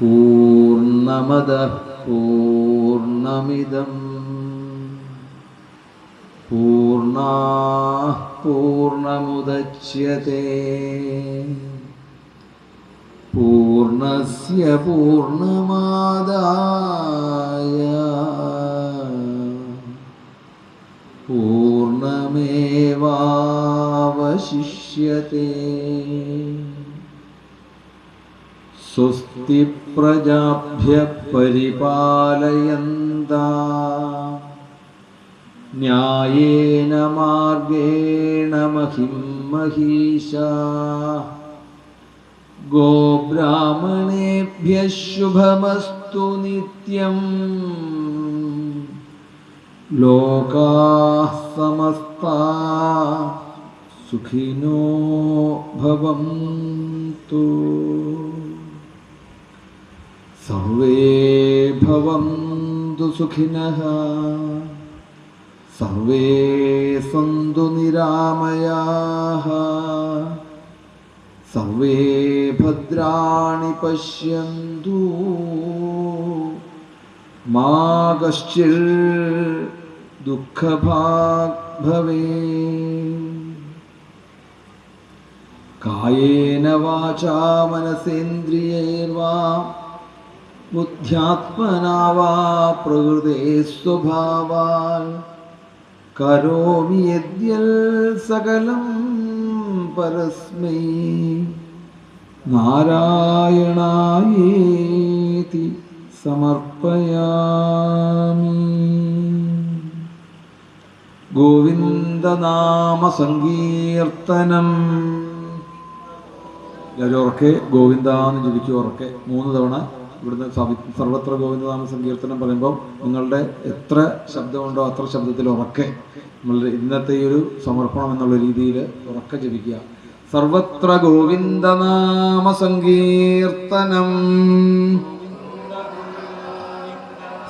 പൂർണമത പൂർണമിതം പൂർണാ പൂർണമുദച്യത്തെ പൂർണസ്യ പൂർണമാദായ ശിഷ്യത്തെ സ്വസ്തി പ്രജാഭ്യ പരിപാലയന്ത ന്യായേന മാർഗേണ മഹിം മഹീഷ ഗോബ്രാഹ്മണേഭ്യ ശുഭമസ്തു നിത്യം ലോകാ സമസ്ത सुखिनो भवन्तु। सर्वे भवन्तु सुखिनः। सर्वे सन्तु निरामयाः। सर्वे भद्राणि पश्यन्तु। मा कश्चित् भवेत् കായേന വാചാ മനസേന്ദ്രിയൈർവാ ബുദ്ധ്യാത്മനാവാ പ്രകൃതേ സ്വഭാവാൽ കരോമി യദ്യൽ സകലം പരസ്മൈ. നാരായണായേതി സമർപ്പയാമി. ഗോവിന്ദനാമസങ്കീർത്തനം എല്ലാവരും ഉറക്കെ ഗോവിന്ദാന്ന് ജപിക്കുക ഉറക്കെ. മൂന്ന് തവണ ഇവിടുന്ന് സർവത്ര ഗോവിന്ദനാമ സങ്കീർത്തനം പറയുമ്പോൾ നിങ്ങളുടെ എത്ര ശബ്ദമുണ്ടോ അത്ര ശബ്ദത്തിൽ ഉറക്കെ. നമ്മളുടെ ഇന്നത്തെ ഈ ഒരു സമർപ്പണം എന്നുള്ള രീതിയിൽ ഉറക്കെ ജപിക്കുക. സർവത്ര ഗോവിന്ദനാമ സങ്കീർത്തനം.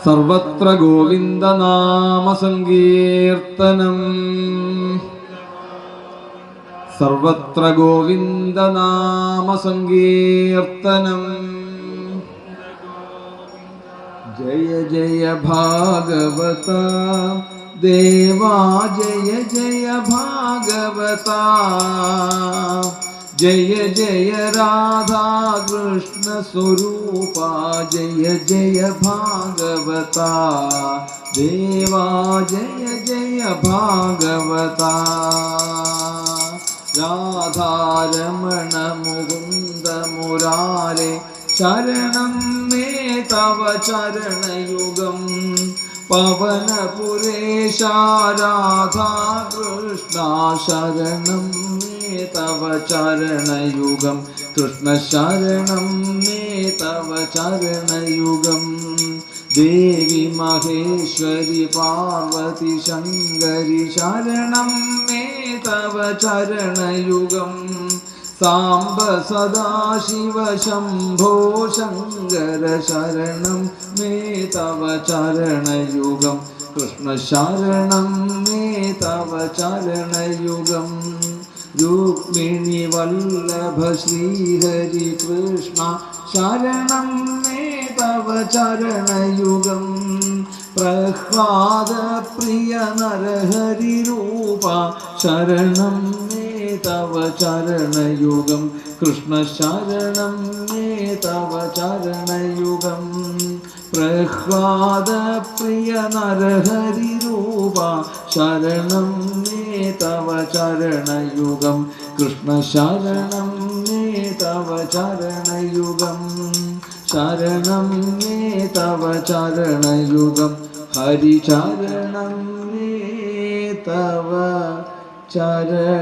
സർവത്ര ഗോവിന്ദനാമ സങ്കീർത്തനം. സർവത്ര ഗോവിന്ദനാമ സങ്കീർത്തനം ജയ ജയ ഭാഗവത ദേവാ ജയ ജയ ഭാഗവത ജയ ജയ രാധാ കൃഷ്ണ സ്വരൂപ ജയ ജയ ഭാഗവത ദേവാ ജയ ജയ ഭാഗവത രാധാരമണ മുകുന്ദ ശരണം മേ തവ ചരണയുഗം. പവനപുരേശ രാധാ കൃഷ്ണ ശരണം മേ തവ ചരണയുഗം. കൃഷ്ണ ശരണം മേ തവ ചരണയുഗം. ദേവി മഹേശ്വരി പാർവതി ശങ്കരി ശരണം മേ തവ ചരണയുഗം സാംബ സദാശിവ ശംഭോ ശങ്കര ശരണം മേ തവ ചരണയുഗം കൃഷ്ണ ശരണം മേ തവ ചരണയുഗം രുക്മിണി വല്ലഭ ചരണയുഗം നരഹരി രൂപ ശരണം നേ തവ ചരണയുഗം. കൃഷ്ണ ശരണം നേ തവ ചരണയുഗം. നരഹരി രൂപ ശരണം നേ തവ ചരണയുഗം. കൃഷ്ണ ശരണം നേ തവ ചരണയുഗം. ശരണം നേ തവ ചരണയുഗം. ഹരിചരണം നേ തവ ചരണയുഗം.